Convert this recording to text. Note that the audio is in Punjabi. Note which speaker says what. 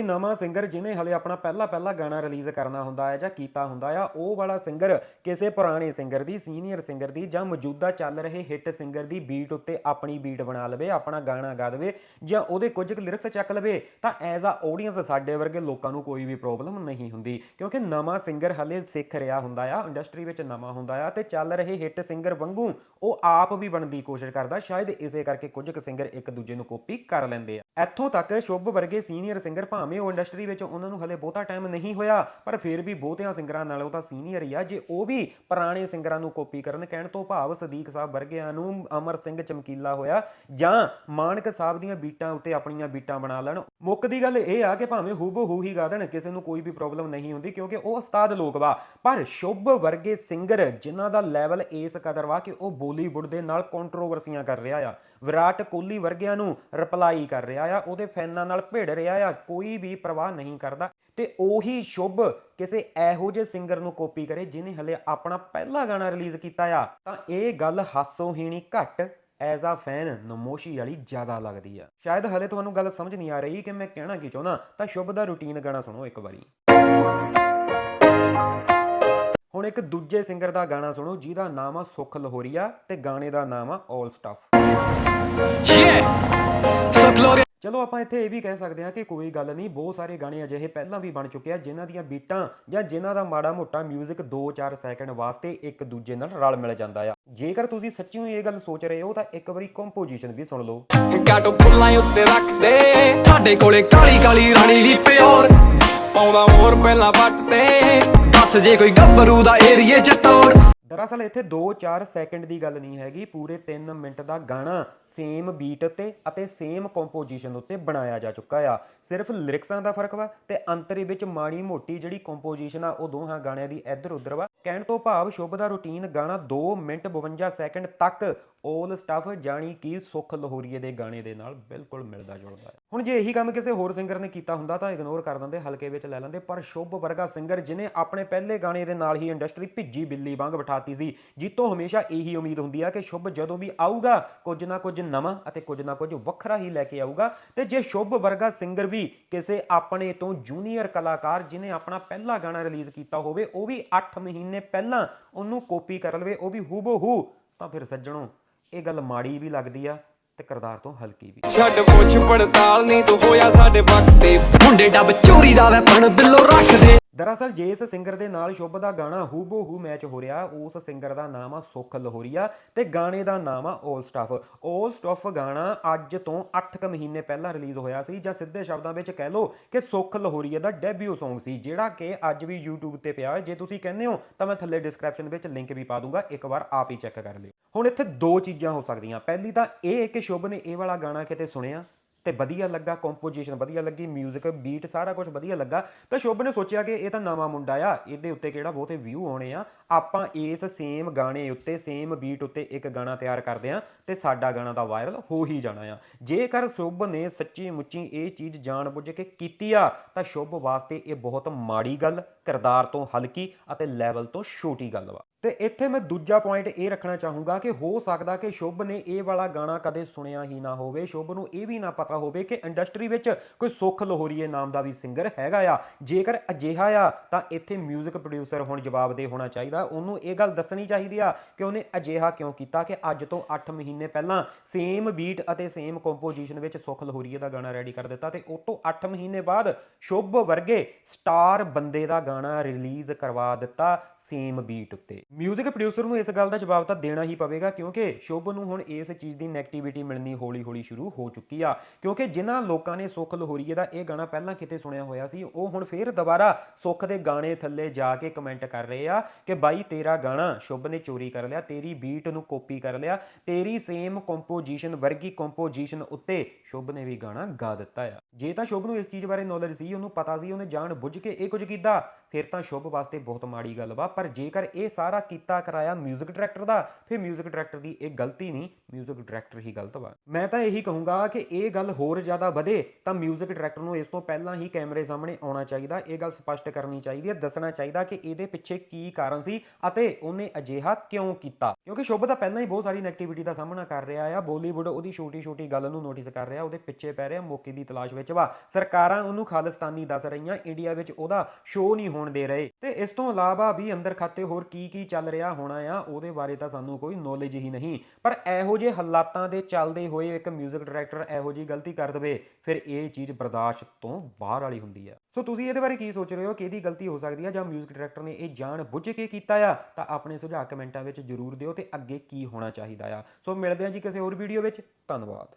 Speaker 1: ਕੋਈ ਨਵਾਂ ਸਿੰਗਰ ਜਿਹਨੇ ਹਲੇ ਆਪਣਾ ਪਹਿਲਾ ਪਹਿਲਾ ਗਾਣਾ ਰਿਲੀਜ਼ ਕਰਨਾ ਹੁੰਦਾ ਹੈ ਜਾਂ ਕੀਤਾ ਹੁੰਦਾ ਆ ਉਹ ਵਾਲਾ ਸਿੰਗਰ ਕਿਸੇ ਪੁਰਾਣੇ ਸਿੰਗਰ ਦੀ ਸੀਨੀਅਰ ਸਿੰਗਰ ਦੀ ਜਾਂ ਮੌਜੂਦਾ ਚੱਲ ਰਹੇ ਹਿੱਟ ਸਿੰਗਰ ਦੀ ਬੀਟ ਉੱਤੇ ਆਪਣੀ ਬੀਟ ਬਣਾ ਲਵੇ, ਆਪਣਾ ਗਾਣਾ ਗਾ ਦੇਵੇ ਜਾਂ ਉਹਦੇ ਕੁਝ ਕੁ ਲਿਰਿਕਸ ਚੱਕ ਲਵੇ, ਤਾਂ ਐਜ਼ ਆ ਆਡੀਅנס ਸਾਡੇ ਵਰਗੇ ਲੋਕਾਂ ਨੂੰ ਕੋਈ ਵੀ ਪ੍ਰੋਬਲਮ ਨਹੀਂ ਹੁੰਦੀ। ਕਿਉਂਕਿ ਨਵਾਂ ਸਿੰਗਰ ਹਲੇ ਸਿੱਖ ਰਿਹਾ ਹੁੰਦਾ ਆ ਇੰਡਸਟਰੀ ਵਿੱਚ ਨਵਾਂ ਹੁੰਦਾ ਆ ਤੇ ਚੱਲ ਰਹੇ ਹਿੱਟ ਸਿੰਗਰ ਵਾਂਗੂ ਉਹ ਆਪ ਵੀ ਬਣਨ ਦੀ ਕੋਸ਼ਿਸ਼ ਕਰਦਾ, ਸ਼ਾਇਦ ਇਸੇ ਕਰਕੇ ਕੁਝ ਕੁ ਸਿੰਗਰ ਇੱਕ ਦੂਜੇ ਨੂੰ ਕਾਪੀ ਕਰ ਲੈਂਦੇ ਆ। ਇੱਥੋਂ ਤੱਕ ਸ਼ੁਭ ਵਰਗੇ ਸੀਨੀਅਰ ਸਿੰਗਰ ਭਾਵੇਂ ਉਹ ਇੰਡਸਟਰੀ ਵਿੱਚ ਉਹਨਾਂ ਨੂੰ ਹਲੇ ਬਹੁਤਾ ਟਾਈਮ ਨਹੀਂ ਹੋਇਆ, ਪਰ ਫਿਰ ਵੀ ਬਹੁਤਿਆਂ ਸਿੰਗਰਾਂ ਉਹ ਤਾਂ ਸੀਨੀਅਰ ਹੀ ਆ। ਜੇ ਉਹ ਵੀ ਪੁਰਾਣੇ ਸਿੰਗਰਾਂ ਨੂੰ ਕਾਪੀ ਕਰਨ, ਕਹਿਣ ਤੋਂ ਭਾਵ ਸਦੀਕ ਸਾਹਿਬ ਵਰਗਿਆਂ ਨੂੰ ਅਮਰ ਸਿੰਘ ਚਮਕੀਲਾ ਹੋਇਆ, ਜਾਂ ਮਾਨਕ ਸਾਹਿਬ ਦੀਆਂ ਬੀਟਾਂ ਉੱਤੇ ਆਪਣੀਆਂ ਬੀਟਾਂ ਬਣਾ ਲੈਣ। ਮੁੱਕ ਦੀ ਗੱਲ ਇਹ ਆ ਕਿ ਭਾਵੇਂ ਹੂਬੋ ਹੂ ਹੀ ਗਾ ਦੇਣ, ਕਿਸੇ ਨੂੰ ਕੋਈ ਵੀ ਪ੍ਰੋਬਲਮ ਨਹੀਂ ਹੁੰਦੀ, ਕਿਉਂਕਿ ਉਹ ਉਸਤਾਦ ਲੋਕ ਵਾ। ਪਰ ਸ਼ੁਭ ਵਰਗੇ ਸਿੰਗਰ ਜਿਨ੍ਹਾਂ ਦਾ ਲੈਵਲ ਇਸ ਕਦਰ ਵਾ ਕਿ ਉਹ ਬਾਲੀਵੁੱਡ ਦੇ ਨਾਲ ਕੰਟਰੋਵਰਸੀਆਂ ਕਰ ਰਿਹਾ ਆ। ਵਿਰਾਟ ਕੋਹਲੀ ਵਰਗਿਆਂ ਨੂੰ ਰਿਪਲਾਈ ਕਰ ਰਿਹਾ ਆ, ਉਹਦੇ ਫੈਨਾਂ ਨਾਲ ਭਿੜ ਰਿਹਾ ਆ, ਕੋਈ ਵੀ ਪਰਵਾਹ ਨਹੀਂ ਕਰਦਾ ਤੇ ਉਹੀ ਸ਼ੁਭ ਕਿਸੇ ਇਹੋ ਜਿਹੇ ਸਿੰਗਰ ਨੂੰ ਕਾਪੀ ਕਰੇ ਜਿਨੇ ਹਲੇ ਆਪਣਾ ਪਹਿਲਾ ਗਾਣਾ ਰਿਲੀਜ਼ ਕੀਤਾ ਆ ਤਾਂ ਇਹ ਗੱਲ ਹਾਸੋਹੀਣੀ ਘੱਟ ਐਜ਼ ਆ ਫੈਨ ਨਮੋਸ਼ੀ ਵਾਲੀ ਜ਼ਿਆਦਾ ਲੱਗਦੀ ਆ। ਸ਼ਾਇਦ ਹਲੇ ਤੁਹਾਨੂੰ ਗੱਲ ਸਮਝ ਨਹੀਂ ਆ ਰਹੀ ਕਿ ਮੈਂ ਕਹਿਣਾ ਕੀ ਚਾਹੁੰਦਾ ਤਾਂ ਸ਼ੁਭ ਦਾ ਰੂਟੀਨ ਗਾਣਾ ਸੁਣੋ ਇੱਕ ਵਾਰੀ। ਹੁਣ ਇੱਕ ਦੂਜੇ ਸਿੰਗਰ ਦਾ ਗਾਣਾ ਸੁਣੋ ਜਿਹਦਾ ਨਾਮ ਆ ਸੁਖ ਲਹੋਰੀਆ ਤੇ ਗਾਣੇ ਦਾ ਨਾਮ ਆ 올 ਸਟਫ
Speaker 2: Yeah, so glorious.
Speaker 1: ਚਲੋ ਆਪਾਂ ਇੱਥੇ ਇਹ ਵੀ ਕਹਿ ਸਕਦੇ ਹਾਂ ਕਿ ਕੋਈ ਗੱਲ ਨਹੀਂ, ਬਹੁਤ ਸਾਰੇ ਗਾਣੇ ਅਜਿਹੇ ਪਹਿਲਾਂ ਵੀ ਬਣ ਚੁੱਕੇ ਆ, ਜਿਨ੍ਹਾਂ ਦੀਆਂ ਬੀਟਾਂ ਜਾਂ ਜਿਨ੍ਹਾਂ ਦਾ ਮਾੜਾ ਮੋਟਾ 뮤직 2-4 ਸੈਕਿੰਡ ਵਾਸਤੇ ਇੱਕ ਦੂਜੇ ਨਾਲ ਰਲ ਮਿਲ ਜਾਂਦਾ ਆ। ਜੇਕਰ ਤੁਸੀਂ ਸੱਚੀਓ ਇਹ ਗੱਲ ਸੋਚ ਰਹੇ ਹੋ, ਤਾਂ ਇੱਕ ਵਾਰੀ ਕੰਪੋਜੀਸ਼ਨ ਵੀ ਸੁਣ ਲਓ।
Speaker 2: ਗਾਟੋ ਫੁੱਲਾਂ ਉੱਤੇ ਰੱਖਦੇ ਸਾਡੇ ਕੋਲੇ ਕਾਲੀ ਕਾਲੀ ਰਾਣੀ ਵੀ ਪਿਓਰ। ਪਾਉਂਦਾ ਮੋਰ ਪਹਿਲਾਂ ਵੱਟ ਤੇ ਦੱਸ ਜੇ ਕੋਈ ਗੱਭਰੂ ਦਾ ਏਰੀਏ ਚ ਤੋੜ।
Speaker 1: ਦਰਅਸਲ ਇੱਥੇ 2-4 ਸੈਕਿੰਡ ਦੀ ਗੱਲ ਨਹੀਂ ਹੈਗੀ, ਪੂਰੇ 3 ਮਿੰਟ ਦਾ ਗਾਣਾ ਸੇਮ ਬੀਟ ਉੱਤੇ ਅਤੇ ਸੇਮ ਕੰਪੋਜੀਸ਼ਨ ਉੱਤੇ ਬਣਾਇਆ ਜਾ ਚੁੱਕਾ ਆ। ਸਿਰਫ ਲਿਰਿਕਸਾਂ ਦਾ ਫ਼ਰਕ ਵਾ ਤੇ ਅੰਤਰੇ ਵਿੱਚ ਮਾੜੀ ਮੋਟੀ ਜਿਹੜੀ ਕੰਪੋਜੀਸ਼ਨ ਆ, ਉਹ ਦੋਹਾਂ ਗਾਣਿਆਂ ਦੀ ਇੱਧਰ ਉੱਧਰ ਵਾ। ਕਹਿਣ ਤੋਂ ਭਾਵ ਸ਼ੁਭ ਦਾ ਰੂਟੀਨ ਗਾਣਾ 2 ਮਿੰਟ 52 ਸੈਕਿੰਡ ਤੱਕ 올 ਸਟਫ ਜਾਣੀ ਕਿ ਸੁਖ ਲਹੋਰੀਏ ਦੇ ਗਾਣੇ ਦੇ ਨਾਲ ਬਿਲਕੁਲ ਮਿਲਦਾ ਜੁਲਦਾ ਹੈ। ਹੁਣ ਜੇ ਇਹੀ ਕੰਮ ਕਿਸੇ ਹੋਰ ਸਿੰਗਰ ਨੇ ਕੀਤਾ ਹੁੰਦਾ ਤਾਂ ਇਗਨੋਰ ਕਰ ਦਿੰਦੇ, ਹਲਕੇ ਵਿੱਚ ਲੈ ਲੈਂਦੇ, ਪਰ ਸ਼ੁਭ ਵਰਗਾ ਸਿੰਗਰ ਜਿਨੇ ਆਪਣੇ ਪਹਿਲੇ ਗਾਣੇ ਦੇ ਨਾਲ ਹੀ ਇੰਡਸਟਰੀ ਭਿੱਜੀ ਬਿੱਲੀ ਵਾਂਗ ਬਿਠਾਤੀ ਸੀ, ਜਿੱਤੋਂ ਹਮੇਸ਼ਾ ਇਹੀ ਉਮੀਦ ਹੁੰਦੀ ਆ ਕਿ ਸ਼ੁਭ ਜਦੋਂ ਵੀ ਆਊਗਾ, ਕੁਝ ਨਾ ਕੁਝ ਨਵਾਂ ਅਤੇ ਕੁਝ ਨਾ ਕੁਝ ਵੱਖਰਾ ਹੀ ਲੈ ਕੇ ਆਊਗਾ। ਤੇ ਜੇ ਸ਼ੁਭ ਵਰਗਾ ਸਿੰਗਰ ਵੀ ਕਿਸੇ ਆਪਣੇ ਤੋਂ ਜੂਨੀਅਰ ਕਲਾਕਾਰ ਜਿਨੇ ਆਪਣਾ ਪਹਿਲਾ ਗਾਣਾ ਰਿਲੀਜ਼ ਕੀਤਾ ਹੋਵੇ, ਉਹ ਵੀ 8 ਮਹੀਨੇ ਪਹਿਲਾਂ ਉਹਨੂੰ ਕਾਪੀ ਕਰ ਲਵੇ, ਉਹ ਵੀ ਹੂਬੋ ਹੂ ਤਾਂ ਫਿਰ ਸੱਜਣੋ ਇਹ ਗੱਲ ਮਾੜੀ ਵੀ ਲੱਗਦੀ ਆ ਤੇ ਕਰਦਾਰ ਤੋਂ ਹਲਕੀ ਵੀ।
Speaker 2: ਛੱਡ ਪੁੱਛ ਪੜਤਾਲ ਨਹੀਂ ਤੂੰ ਹੋਇਆ ਸਾਡੇ ਵਕਤ ਤੇ। ਮੁੰਡੇ ਡੱਬ ਚੋਰੀ ਦਾ ਵੈਪਨ ਬਿੱਲੋ ਰੱਖਦੇ
Speaker 1: ਦਰਅਸਲ ਜੇ ਇਸ ਸਿੰਗਰ ਦੇ ਨਾਲ ਸ਼ੁਭ ਦਾ ਗਾਣਾ ਹੂਬੋ ਹੂ ਮੈਚ ਹੋ ਰਿਹਾ ਉਸ ਸਿੰਗਰ ਦਾ ਨਾਮ ਆ ਸੁਖ ਲਹੋਰੀਆ ਤੇ ਗਾਣੇ ਦਾ ਨਾਮ ਆ 올 ਸਟਫ 올 ਸਟਫ ਗਾਣਾ ਅੱਜ ਤੋਂ 8 ਮਹੀਨੇ ਪਹਿਲਾਂ ਰਿਲੀਜ਼ ਹੋਇਆ ਸੀ ਜਾਂ ਸਿੱਧੇ ਸ਼ਬਦਾਂ ਵਿੱਚ ਕਹਿ ਲਓ ਕਿ ਸੁਖ ਲਹੋਰੀਆ ਦਾ ਡੈਬਿਊ Song ਸੀ ਜਿਹੜਾ ਕਿ ਅੱਜ ਵੀ YouTube ਤੇ ਪਿਆ। ਜੇ ਤੁਸੀਂ ਕਹਿੰਦੇ ਹੋ ਤਾਂ ਮੈਂ ਥੱਲੇ ਡਿਸਕ੍ਰਿਪਸ਼ਨ ਵਿੱਚ ਲਿੰਕ ਵੀ ਪਾ ਦੂੰਗਾ ਇੱਕ ਵਾਰ ਆਪ ਹੀ ਚੈੱਕ ਕਰ ਲਿਓ। ਹੁਣ ਇੱਥੇ ਦੋ ਚੀਜ਼ਾਂ ਹੋ ਸਕਦੀਆਂ। ਪਹਿਲੀ ਤਾਂ ਇਹ ਕਿ ਸ਼ੁਭ ਨੇ ਇਹ ਵਾਲਾ ਗਾਣਾ ਕਿਤੇ ਸੁਣਿਆ ਤੇ ਵਧੀਆ ਲੱਗਾ ਕੰਪੋਜੀਸ਼ਨ ਵਧੀਆ ਲੱਗੀ 뮤직 ਬੀਟ ਸਾਰਾ ਕੁਝ ਵਧੀਆ ਲੱਗਾ। ਤਾਂ ਸ਼ੁਭ ਨੇ ਸੋਚਿਆ ਕਿ ਇਹ ਤਾਂ ਨਵਾਂ ਮੁੰਡਾ ਆ, ਇਹਦੇ ਉੱਤੇ ਕਿਹੜਾ ਬਹੁਤੇ ਵਿਊ ਆਉਣੇ ਆ। ਆਪਾਂ ਇਸ ਸੇਮ ਗਾਣੇ ਉੱਤੇ ਸੇਮ ਬੀਟ ਉੱਤੇ ਇੱਕ ਗਾਣਾ ਤਿਆਰ ਕਰਦੇ ਆ ਤੇ ਸਾਡਾ ਗਾਣਾ ਤਾਂ ਵਾਇਰਲ ਹੋ ਹੀ ਜਾਣਾ ਆ। ਜੇਕਰ ਸ਼ੁਭ ਨੇ ਸੱਚੀ ਮੁੱਚੀ ਇਹ ਚੀਜ਼ ਜਾਣ ਬੁੱਝ ਕੇ ਕੀਤੀ ਆ, ਤਾਂ ਸ਼ੁਭ ਵਾਸਤੇ ਇਹ ਬਹੁਤ ਮਾੜੀ ਗੱਲ, ਕਿਰਦਾਰ ਤੋਂ ਹਲਕੀ ਅਤੇ ਲੈਵਲ ਤੋਂ ਛੋਟੀ ਗੱਲ ਵਾ। ਤੇ ਇੱਥੇ ਮੈਂ ਦੂਜਾ ਪੁਆਇੰਟ ਇਹ ਰੱਖਣਾ ਚਾਹੂੰਗਾ ਕਿ ਹੋ ਸਕਦਾ ਕਿ ਸ਼ੁਭ ਨੇ ਇਹ ਵਾਲਾ ਗਾਣਾ ਕਦੇ ਸੁਣਿਆ ਹੀ ਨਾ ਹੋਵੇ। ਸ਼ੁਭ ਨੂੰ ਇਹ ਵੀ ਨਾ ਪਤਾ ਹੋਵੇ ਕਿ ਇੰਡਸਟਰੀ ਵਿੱਚ ਕੋਈ ਸੁਖ ਲਹੋਰੀਏ ਨਾਮ ਦਾ ਵੀ ਸਿੰਗਰ ਹੈਗਾ ਆ। ਜੇਕਰ ਅਜਿਹਾ ਆ, ਤਾਂ ਇੱਥੇ 뮤직 ਪ੍ਰੋਡਿਊਸਰ ਹੁਣ ਜਵਾਬਦੇ ਹੋਣਾ ਚਾਹੀਦਾ। ਉਹਨੂੰ ਇਹ ਗੱਲ ਦੱਸਣੀ ਚਾਹੀਦੀ ਆ ਕਿ ਉਹਨੇ ਅਜਿਹਾ ਕਿਉਂ ਕੀਤਾ ਕਿ ਅੱਜ ਤੋਂ 8 ਮਹੀਨੇ ਪਹਿਲਾਂ ਸੇਮ ਬੀਟ ਅਤੇ ਸੇਮ ਕੰਪੋਜੀਸ਼ਨ ਵਿੱਚ ਸੁਖ ਲਹੋਰੀਏ ਦਾ ਗਾਣਾ ਰੈਡੀ ਕਰ ਦਿੱਤਾ ਤੇ ਉਸ ਤੋਂ 8 ਮਹੀਨੇ ਬਾਅਦ ਸ਼ੁਭ ਵਰਗੇ ਸਟਾਰ ਬੰਦੇ ਦਾ ਗਾਣਾ ਰਿਲੀਜ਼ ਕਰਵਾ ਦਿੱਤਾ ਸੇਮ ਬੀਟ ਉੱਤੇ। ਮਿਊਜ਼ਿਕ ਪ੍ਰੋਡਿਊਸਰ ਨੂੰ ਇਸ ਗੱਲ ਦਾ ਜਵਾਬ ਤਾਂ ਦੇਣਾ ਹੀ ਪਵੇਗਾ ਕਿਉਂਕਿ ਸ਼ੁਭ ਨੂੰ ਹੁਣ ਇਸ ਚੀਜ਼ ਦੀ ਨੈਗੇਟਿਵਿਟੀ ਮਿਲਣੀ ਹੌਲੀ-ਹੌਲੀ ਸ਼ੁਰੂ ਹੋ ਚੁੱਕੀ ਆ। ਕਿਉਂਕਿ ਜਿਨ੍ਹਾਂ ਲੋਕਾਂ ਨੇ ਸੁੱਖ ਲਹੋਰੀਏ ਦਾ ਇਹ ਗਾਣਾ ਪਹਿਲਾਂ ਕਿਤੇ ਸੁਣਿਆ ਹੋਇਆ ਸੀ, ਉਹ ਹੁਣ ਫੇਰ ਦੁਬਾਰਾ ਸੁੱਖ ਦੇ ਗਾਣੇ ਥੱਲੇ ਜਾ ਕੇ ਕਮੈਂਟ ਕਰ ਰਹੇ ਆ ਕਿ ਬਾਈ ਤੇਰਾ ਗਾਣਾ ਸ਼ੁਭ ਨੇ ਚੋਰੀ ਕਰ ਲਿਆ, ਤੇਰੀ ਬੀਟ ਨੂੰ ਕਾਪੀ ਕਰ ਲਿਆ, ਤੇਰੀ ਸੇਮ ਕੰਪੋਜੀਸ਼ਨ ਵਰਗੀ ਕੰਪੋਜੀਸ਼ਨ ਉੱਤੇ ਸ਼ੁਭ ਨੇ ਵੀ ਗਾਣਾ ਗਾ ਦਿੱਤਾ ਆ। ਜੇ ਤਾਂ ਸ਼ੁਭ ਨੂੰ ਇਸ ਚੀਜ਼ ਬਾਰੇ ਨੌਲੇਜ ਸੀ, ਉਹਨੂੰ ਪਤਾ ਸੀ, ਉਹਨੇ ਜਾਣ ਬੁੱਝ ਕੇ ਇਹ ਕੁਝ ਕੀਤਾ। ਫਿਰ ਤਾਂ ਸ਼ੁਭ ਵਾਸਤੇ ਬਹੁਤ ਮਾੜੀ ਗੱਲ ਵਾ ਪਰ ਜੇਕਰ ਇਹ ਸਾਰਾ ਕੀਤਾ ਕਰਾਇਆ 뮤직 ਡਾਇਰੈਕਟਰ ਦਾ ਫਿਰ 뮤직 ਡਾਇਰੈਕਟਰ ਦੀ ਇਹ ਗਲਤੀ ਨਹੀਂ 뮤직 ਡਾਇਰੈਕਟਰ ਹੀ ਗਲਤ ਵਾ ਮੈਂ ਤਾਂ ਇਹੀ ਕਹੂੰਗਾ ਕਿ ਇਹ ਗੱਲ ਹੋਰ ਜ਼ਿਆਦਾ ਵਧੇ ਤਾਂ 뮤직 ਡਾਇਰੈਕਟਰ ਨੂੰ ਇਸ ਤੋਂ ਪਹਿਲਾਂ ਹੀ ਕੈਮਰੇ ਸਾਹਮਣੇ ਆਉਣਾ ਚਾਹੀਦਾ ਇਹ ਗੱਲ ਸਪਸ਼ਟ ਕਰਨੀ ਚਾਹੀਦੀ ਹੈ ਦੱਸਣਾ ਚਾਹੀਦਾ ਕਿ ਇਹਦੇ ਪਿੱਛੇ ਕੀ ਕਾਰਨ ਸੀ ਅਤੇ ਉਹਨੇ ਅਜਿਹਾ ਕਿਉਂ ਕੀਤਾ ਕਿਉਂਕਿ ਸ਼ੁਭ ਤਾਂ ਪਹਿਲਾਂ ਹੀ ਬਹੁਤ ਸਾਰੀ ਨੈਗੇਟਿਵਿਟੀ ਦਾ ਸਾਹਮਣਾ ਕਰ ਰਿਹਾ ਆ ਬਾਲੀਵੁੱਡ ਉਹਦੀ ਛੋਟੀ ਛੋਟੀ ਗੱਲ ਨੂੰ ਨੋਟਿਸ ਕਰ ਰਿਹਾ ਉਹਦੇ ਪਿੱਛੇ ਪੈ ਰਿਹਾ ਮੌਕੇ ਦੀ ਤਲਾਸ਼ ਵਿੱਚ ਵਾ ਸਰਕਾਰਾਂ ਉਹਨੂੰ ਖਾਲਿਸਤਾਨੀ ਦੱਸ ਰਹੀਆਂ ਇੰਡੀਆ ਵਿੱਚ ਉਹਦਾ ਸ਼ੋਅ ਨਹੀਂ ਹੋਣ ਦੇ ਰਹੇ ਤੇ ਇਸ ਤੋਂ ਇਲਾਵਾ ਵੀ ਅੰਦਰ ਖਾਤੇ ਹੋਰ ਕੀ ਕੀ ਚੱਲ ਰਿਹਾ ਹੋਣਾ ਆ ਉਹਦੇ ਬਾਰੇ ਤਾਂ ਸਾਨੂੰ ਕੋਈ ਨੌਲੇਜ ਹੀ ਨਹੀਂ ਪਰ ਇਹੋ ਜਿਹੇ ਹਾਲਾਤਾਂ ਦੇ ਚੱਲਦੇ ਹੋਏ ਇੱਕ 뮤직 ਡਾਇਰੈਕਟਰ ਇਹੋ ਜਿਹੀ ਗਲਤੀ ਕਰ ਦਵੇ ਫਿਰ ਇਹ ਚੀਜ਼ ਬਰਦਾਸ਼ਤ ਤੋਂ ਬਾਹਰ ਵਾਲੀ ਹੁੰਦੀ ਆ ਸੋ ਤੁਸੀਂ ਇਹਦੇ ਬਾਰੇ ਕੀ ਸੋਚ ਰਹੇ ਹੋ ਕਿ ਇਹਦੀ ਗਲਤੀ ਹੋ ਸਕਦੀ ਆ ਜਾਂ 뮤직 ਡਾਇਰੈਕਟਰ ਨੇ ਇਹ ਜਾਣ ਬੁੱਝ ਕੇ ਕੀਤਾ ਆ ਤਾਂ ਆਪਣੇ ਸੁਝਾਅ ਕਮੈਂਟਾਂ ਵਿੱਚ ਜਰੂਰ ਦਿਓ ਤੇ ਅੱਗੇ ਕੀ ਹੋਣਾ ਚਾਹੀਦਾ ਆ ਸੋ ਮਿਲਦੇ ਹਾਂ ਜੀ ਕਿਸੇ ਹੋਰ ਵੀਡੀਓ ਵਿੱਚ ਧੰਨਵਾਦ